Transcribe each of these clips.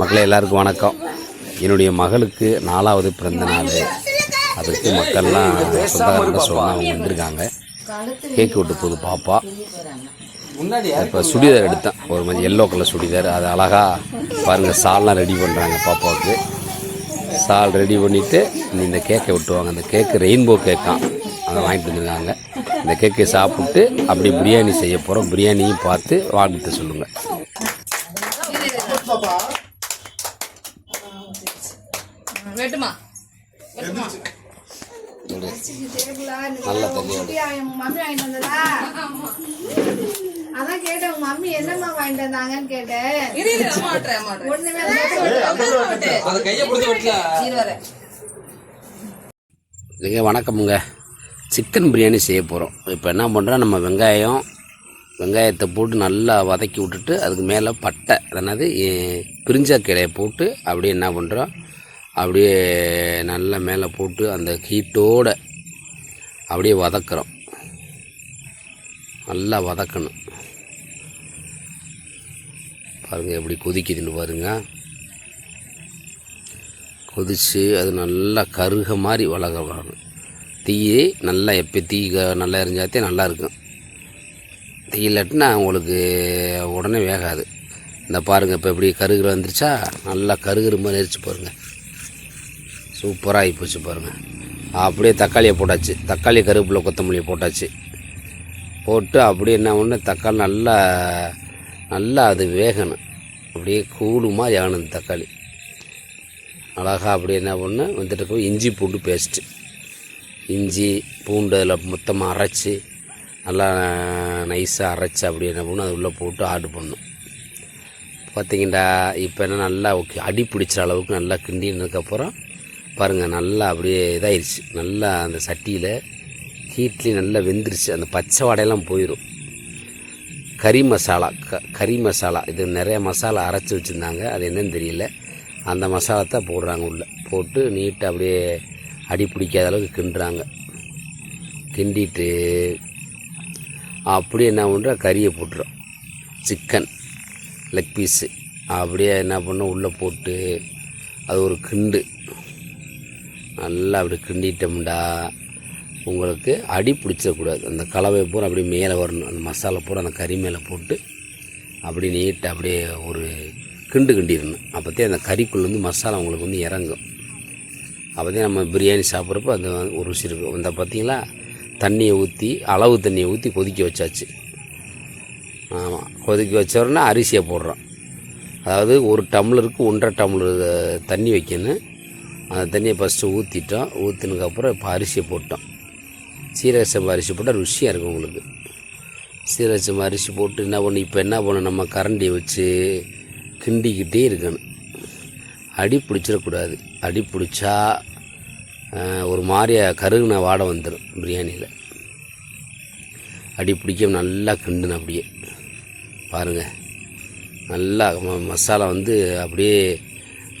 மக்களே எல்லாருக்கும் வணக்கம். என்னுடைய மகளுக்கு நாலாவது பிறந்த நாள். அதுக்கு மக்கள்லாம் சொந்தக்காரங்க சொல்லலாம் அவங்க வந்திருக்காங்க. கேக்கு விட்டு போகுது பாப்பா. இப்போ சுடிதார் எடுத்தேன். ஒரு மாதிரி எல்லோ கலர் சுடிதார். அது அழகாக பாருங்கள் சால்லாம் ரெடி பண்ணுறாங்க பாப்பாவுக்கு. சால் ரெடி பண்ணிவிட்டு இந்த கேக்கை விட்டுவாங்க அந்த கேக்கு ரெயின்போ கேக்கான் அதை வாங்கிட்டு வந்துருக்காங்க. இந்த கேக்கை சாப்பிட்டு அப்படி பிரியாணி செய்ய போகிறோம் பிரியாணியும் பார்த்து வாங்கிட்டு சொல்லுங்கள் வெட்டுமா. நல்ல தண்ணி மம்மி வாங்கிட்டு வந்ததா அதான் கேட்டேன் உங்க மம்மி என்னம்மா வாங்கிட்டு வந்தாங்கன்னு கேட்டேன். இரு இரு மாட்டுறேன் மாட்டுறேன் ஒண்ணுமே இரு வரேன் இல்லைங்க வணக்கமுங்க. சிக்கன் பிரியாணி செய்ய போகிறோம் இப்போ என்ன பண்ணுறோம் நம்ம வெங்காயம் வெங்காயத்தை போட்டு நல்லா வதக்கி விட்டுட்டு அதுக்கு மேலே பட்டை அதாவது பிரிஞ்சாக்கிளையை போட்டு அப்படியே என்ன பண்ணுறோம் அப்படியே நல்லா மேலே போட்டு அந்த ஹீட்டோட அப்படியே வதக்குறோம். நல்லா வதக்கணும். பாருங்கள் எப்படி கொதிக்குதுன்னு பாருங்கள் கொதித்து அது நல்லா கருக மாதிரி வளக வரணும் தீ நல்லா எப்போ தீ நல்லா எரிஞ்சாத்தே நல்லா இருக்கும். தீ இல்லாட்டினா உங்களுக்கு உடனே வேகாது. இந்த பாருங்கள் இப்போ எப்படி கருகிற வந்துருச்சா? நல்லா கருகிற மாதிரி எரிச்சு பாருங்கள் சூப்பராக ஆகி போச்சு பாருங்கள் அப்படியே தக்காளியை போட்டாச்சு. தக்காளி கருவேப்பிலை கொத்தமல்லியை போட்டாச்சு. போட்டு அப்படியே என்ன ஒன்று தக்காளி நல்லா நல்லா அது வேகணும். அப்படியே கூலுமா மாதிரி ஆகணும் இந்த தக்காளி. அழகாக அப்படியே என்ன பண்ணு வந்துட்டு இருக்கும் இஞ்சி பூண்டு பேஸ்ட்டு இஞ்சி பூண்டு அதில் மொத்தமாக அரைச்சி நல்லா நைஸாக அரைச்சி அப்படியே என்ன பண்ணும் அது உள்ளே போட்டு ஆர்டர் பண்ணும் பார்த்திங்கடா இப்போ என்ன நல்லா ஓகே அடி பிடிச்ச அளவுக்கு நல்லா கிண்டினதுக்கப்புறம் பாருங்கள் நல்லா அப்படியே இதாயிருச்சு. நல்லா அந்த சட்டியில் ஹீட்லேயும் நல்லா வெந்துருச்சு. அந்த பச்சை வாடையெல்லாம் போயிடும் கறி மசாலா க கறி மசாலா. இது நிறைய மசாலா அரைச்சி வச்சுருந்தாங்க. அது என்னன்னு தெரியல. அந்த மசாலா தான் போடுறாங்க உள்ளே. போட்டு நீட்டாக அப்படியே அடி பிடிக்காத அளவுக்கு கிண்டுறாங்க. கிண்டிட்டு அப்படியே என்ன பண்ணுறோம் கறியை போட்டுரும் சிக்கன் லெக் பீஸு அப்படியே என்ன பண்ணோம்? உள்ளே போட்டு அது ஒரு கிண்டு. நல்லா அப்படி கிண்டிட்டோம்டா. உங்களுக்கு அடி பிடிச்சிடக்கூடாது. அந்த கலவை பூரா அப்படியே மேலே வரணும். அந்த மசாலா பூரா அந்த கறி மேலே போட்டு அப்படி நீட்டாக அப்படியே ஒரு கிண்டு கிண்டிடணும். அப்போதே அந்த கறிக்குள்ளேருந்து மசாலா உங்களுக்கு வந்து இறங்கும். அப்போதே நம்ம பிரியாணி சாப்பிட்றப்ப அது ஒரு ருசி இருக்கும் இந்த பார்த்திங்களா? தண்ணியை ஊற்றி அளவு தண்ணியை ஊற்றி கொதிக்க வச்சாச்சு. ஆமாம் கொதிக்க வச்சோடனே அரிசியை போடுறோம். அதாவது ஒரு டம்ளருக்கு ஒன்றரை டம்ளர் தண்ணி வைக்கணும். அந்த தண்ணியை ஃபஸ்ட்டு ஊற்றிட்டோம் ஊற்றினதுக்கப்புறம் இப்போ அரிசியை போட்டோம். சீரக சம்பா அரிசி போட்டால் ருசியாக இருக்கும் உங்களுக்கு. சீரக சம்பா அரிசி போட்டு என்ன பண்ணு இப்போ என்ன பண்ணணும்? நம்ம கரண்டியை வச்சு கிண்டிக்கிட்டே இருக்கணும். அடி பிடிச்சிடக்கூடாது. அடி பிடிச்சா ஒரு மாதிரியா கருகுன வாடை வந்துடும் பிரியாணியில். அடி பிடிக்க நல்லா கிண்டுன அப்படியே. பாருங்கள் நல்லா ம- மசாலா வந்து அப்படியே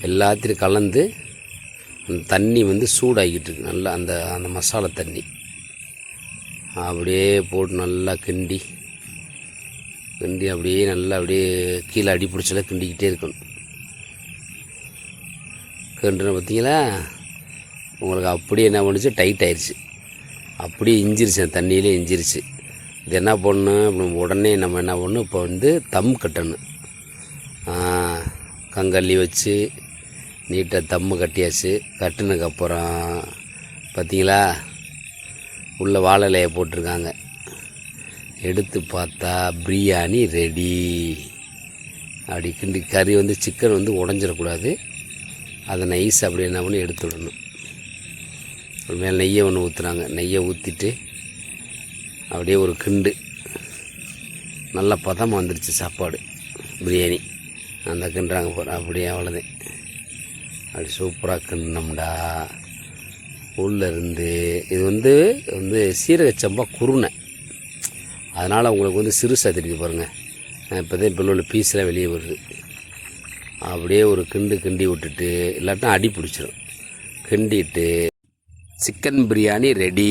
எல்லாத்தையும் கலந்து அந்த தண்ணி வந்து சூடாகிட்டு இருக்கு நல்லா அந்த அந்த மசாலா தண்ணி. அப்படியே போட்டு நல்லா கிண்டி கிண்டி அப்படியே நல்லா அப்படியே கீழே அடி பிடிச்சல கிண்டிக்கிட்டே இருக்கணும். கிண்டுன பார்த்தீங்களா? உங்களுக்கு அப்படியே என்ன பண்ணுச்சு? டைட் ஆயிடுச்சு அப்படியே இஞ்சிருச்சு அந்த தண்ணியிலே இஞ்சிருச்சு. இது என்ன பண்ணணும்? அப்படி உடனே நம்ம என்ன பண்ணணும்? இப்போ வந்து தம் கட்டணும். கங்கல்லி வச்சு நீட்டாக தம்மு கட்டியாச்சு. கட்டினதுக்கப்புறம் பார்த்தீங்களா உள்ளே வாழை இலையை போட்டிருக்காங்க. எடுத்து பார்த்தா பிரியாணி ரெடி அப்படி கிண்டி கறி வந்து சிக்கன் வந்து உடஞ்சிடக்கூடாது. அதை நைஸ் அப்படி என்ன பண்ணி எடுத்து விடணும் ஒரு மேலே நெய்யை ஒன்று ஊற்றுனாங்க நெய்யை ஊற்றிட்டு அப்படியே ஒரு கிண்டு. நல்ல பதமாக வந்துருச்சு சாப்பாடு. பிரியாணி. அந்த கிண்டுறாங்க போகிற அப்படியே அவ்வளோதான் அப்படி சூப்பராக கிண்டினோம்டா. உள்ளேருந்து இது வந்து வந்து சீரக சம்பா குருணை. அதனால் உங்களுக்கு வந்து சிறுசாக தெரியுது பாருங்கள் இப்போ தான் இப்போ உள்ள பீஸ்லாம் வெளியே வருது. அப்படியே ஒரு கிண்டு கிண்டி விட்டுட்டு இல்லாட்டினா அடி பிடிச்சிடும் கிண்டிட்டு சிக்கன் பிரியாணி ரெடி